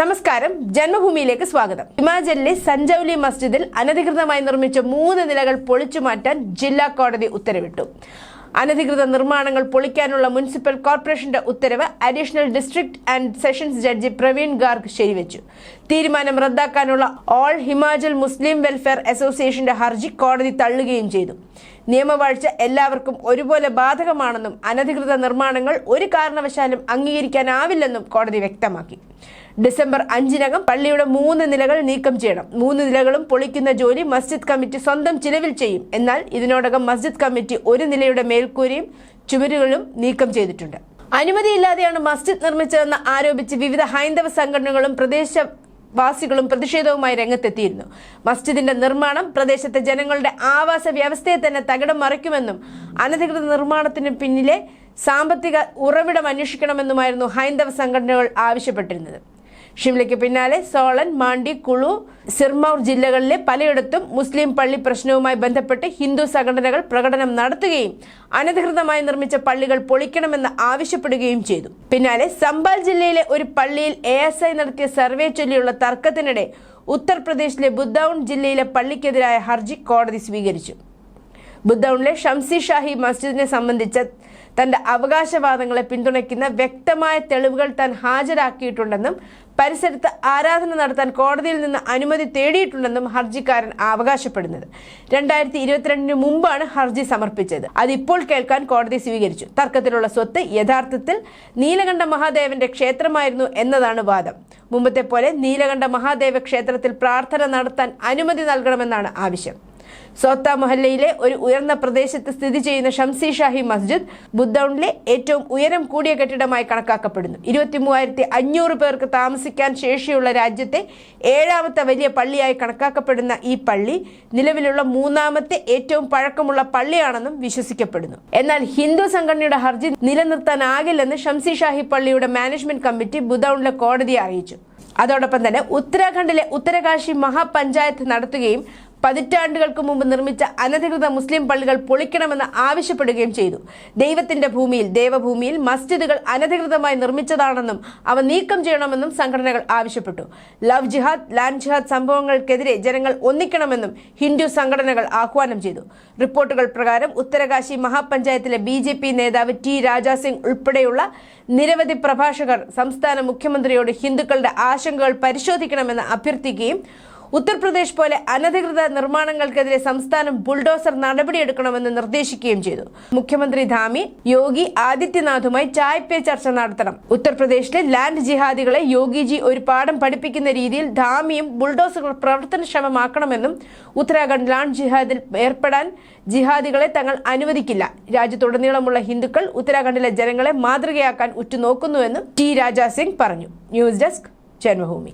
നമസ്കാരം. ജന്മഭൂമിയിലേക്ക് സ്വാഗതം. ഹിമാചലിലെ സഞ്ജൌലി മസ്ജിദിൽ അനധികൃതമായി നിർമ്മിച്ച മൂന്ന് നിലകൾ പൊളിച്ചു മാറ്റാൻ ജില്ലാ കോടതി ഉത്തരവിട്ടു. അനധികൃത നിർമ്മാണങ്ങൾ പൊളിക്കാനുള്ള മുനിസിപ്പൽ കോർപ്പറേഷന്റെ ഉത്തരവ് additional district and sessions judge Praveen Garg ശരിവെച്ചു. തീരുമാനം റദ്ദാക്കാനുള്ള ഓൾ ഹിമാചൽ മുസ്ലിം വെൽഫെയർ അസോസിയേഷന്റെ ഹർജി കോടതി തള്ളുകയും ചെയ്തു. നിയമവാഴ്ച എല്ലാവർക്കും ഒരുപോലെ ബാധകമാണെന്നും അനധികൃത നിർമ്മാണങ്ങൾ ഒരു കാരണവശാലും അംഗീകരിക്കാനാവില്ലെന്നും കോടതി വ്യക്തമാക്കി. ഡിസംബർ അഞ്ചിനകം പള്ളിയുടെ മൂന്ന് നിലകൾ നീക്കം ചെയ്യണം. മൂന്ന് നിലകളും പൊളിക്കുന്ന ജോലി മസ്ജിദ് കമ്മിറ്റി സ്വന്തം ചിലവിൽ ചെയ്യും. എന്നാൽ ഇതിനോടകം മസ്ജിദ് കമ്മിറ്റി ഒരു നിലയുടെ മേൽക്കൂരയും ചുമരുകളും നീക്കം ചെയ്തിട്ടുണ്ട്. അനുമതിയില്ലാതെയാണ് മസ്ജിദ് നിർമ്മിച്ചതെന്ന് ആരോപിച്ച് വിവിധ ഹൈന്ദവ സംഘടനകളും പ്രദേശ വാസികളും പ്രതിഷേധവുമായി രംഗത്തെത്തിയിരുന്നു. മസ്ജിദിന്റെ നിർമ്മാണം പ്രദേശത്തെ ജനങ്ങളുടെ ആവാസ വ്യവസ്ഥയെ തന്നെ തകിടം മറിക്കുമെന്നും അനധികൃത നിർമ്മാണത്തിന് പിന്നിലെ സാമ്പത്തിക ഉറവിടം അന്വേഷിക്കണമെന്നുമായിരുന്നു ഹൈന്ദവ സംഘടനകൾ ആവശ്യപ്പെട്ടിരുന്നത്. ഷിംലയ്ക്ക് പിന്നാലെ സോളൻ മാണ്ടി കുളു സിർമൌർ ജില്ലകളിലെ പലയിടത്തും മുസ്ലിം പള്ളി പ്രശ്നവുമായി ബന്ധപ്പെട്ട് ഹിന്ദു സംഘടനകൾ പ്രകടനം നടത്തുകയും അനധികൃതമായി നിർമ്മിച്ച പള്ളികൾ പൊളിക്കണമെന്ന് ആവശ്യപ്പെടുകയും ചെയ്തു. പിന്നാലെ സംബാൽ ജില്ലയിലെ ഒരു പള്ളിയിൽ എ നടത്തിയ സർവേ ചൊല്ലിയുള്ള തർക്കത്തിനിടെ ഉത്തർപ്രദേശിലെ ബുദ്ധൌൺ ജില്ലയിലെ പള്ളിക്കെതിരായ ഹർജി കോടതി സ്വീകരിച്ചു. ബുദ്ധൌണിലെ ഷംസി ഷാഹി മസ്ജിദിനെ സംബന്ധിച്ച തന്റെ അവകാശവാദങ്ങളെ പിന്തുണയ്ക്കുന്ന വ്യക്തമായ തെളിവുകൾ താൻ ഹാജരാക്കിയിട്ടുണ്ടെന്നും പരിസരത്ത് ആരാധന നടത്താൻ കോടതിയിൽ നിന്ന് അനുമതി തേടിയിട്ടുണ്ടെന്നും ഹർജിക്കാരൻ അവകാശപ്പെടുന്നത്. രണ്ടായിരത്തി ഇരുപത്തിരണ്ടിന് മുമ്പാണ് ഹർജി സമർപ്പിച്ചത്. അതിപ്പോൾ കേൾക്കാൻ കോടതി സ്വീകരിച്ചു. തർക്കത്തിലുള്ള സ്വത്ത് യഥാർത്ഥത്തിൽ നീലകണ്ഠ മഹാദേവന്റെ ക്ഷേത്രമായിരുന്നു എന്നതാണ് വാദം. മുമ്പത്തെ പോലെ നീലകണ്ഠ മഹാദേവ ക്ഷേത്രത്തിൽ പ്രാർത്ഥന നടത്താൻ അനുമതി നൽകണമെന്നാണ് ആവശ്യം. സോത്ത മൊഹല്ലയിലെ ഒരു ഉയർന്ന പ്രദേശത്ത് സ്ഥിതി ചെയ്യുന്ന ഷംസി ഷാഹി മസ്ജിദ് ബുദ്ധൌണിലെ ഏറ്റവും ഉയരം കൂടിയ കെട്ടിടമായി കണക്കാക്കപ്പെടുന്നു. ഇരുപത്തി മൂവായിരത്തി അഞ്ഞൂറ് പേർക്ക് താമസിക്കാൻ ശേഷിയുള്ള രാജ്യത്തെ ഏഴാമത്തെ വലിയ പള്ളിയായി കണക്കാക്കപ്പെടുന്ന ഈ പള്ളി നിലവിലുള്ള മൂന്നാമത്തെ ഏറ്റവും പഴക്കമുള്ള പള്ളിയാണെന്നും വിശ്വസിക്കപ്പെടുന്നു. എന്നാൽ ഹിന്ദു സംഘടനയുടെ ഹർജി നിലനിർത്താനാകില്ലെന്ന് ഷംസി ഷാഹി പള്ളിയുടെ മാനേജ്മെന്റ് കമ്മിറ്റി ബുദ്ധൌണിലെ കോടതിയെ അറിയിച്ചു. അതോടൊപ്പം തന്നെ ഉത്തരാഖണ്ഡിലെ ഉത്തരകാശി മഹാപഞ്ചായത്ത് നടത്തുകയും പതിറ്റാണ്ടുകൾക്ക് മുമ്പ് നിർമ്മിച്ച അനധികൃത മുസ്ലിം പള്ളികൾ പൊളിക്കണമെന്ന് ആവശ്യപ്പെടുകയും ചെയ്തു. ദൈവത്തിന്റെ ഭൂമിയിൽ ദേവഭൂമിയിൽ മസ്ജിദുകൾ അനധികൃതമായി നിർമ്മിച്ചതാണെന്നും അവ നീക്കം ചെയ്യണമെന്നും സംഘടനകൾ ആവശ്യപ്പെട്ടു. ലവ് ജിഹാദ് ലാൻഡ് ജിഹാദ് സംഭവങ്ങൾക്കെതിരെ ജനങ്ങൾ ഒന്നിക്കണമെന്നും ഹിന്ദു സംഘടനകൾ ആഹ്വാനം ചെയ്തു. റിപ്പോർട്ടുകൾ പ്രകാരം ഉത്തരകാശി മഹാപഞ്ചായത്തിലെ ബി ജെ പി നേതാവ് ടി രാജാസിംഗ് ഉൾപ്പെടെയുള്ള നിരവധി പ്രഭാഷകർ സംസ്ഥാന മുഖ്യമന്ത്രിയോട് ഹിന്ദുക്കളുടെ ആശങ്കകൾ പരിശോധിക്കണമെന്ന് അഭ്യർത്ഥിക്കുകയും ഉത്തർപ്രദേശ് പോലെ അനധികൃത നിർമ്മാണങ്ങൾക്കെതിരെ സംസ്ഥാനം ബുൾഡോസർ നടപടിയെടുക്കണമെന്ന് നിർദ്ദേശിക്കുകയും ചെയ്തു. മുഖ്യമന്ത്രി ധാമി യോഗി ആദിത്യനാഥുമായി ചായ് പേ ചർച്ച നടത്തണം. ഉത്തർപ്രദേശിലെ ലാൻഡ് ജിഹാദികളെ യോഗിജി ഒരു പാഠം പഠിപ്പിക്കുന്ന രീതിയിൽ ധാമിയും ബുൾഡോസറുകൾ പ്രവർത്തനക്ഷമമാക്കണമെന്നും ഉത്തരാഖണ്ഡ് ലാൻഡ് ജിഹാദിൽ ഏർപ്പെടാൻ ജിഹാദികളെ തങ്ങൾ അനുവദിക്കില്ല. രാജ്യത്തുടനീളമുള്ള ഹിന്ദുക്കൾ ഉത്തരാഖണ്ഡിലെ ജനങ്ങളെ മാതൃകയാക്കാൻ ഉറ്റുനോക്കുന്നുവെന്നും ടി രാജാ സിംഗ് പറഞ്ഞു. News desk Janmabhumi.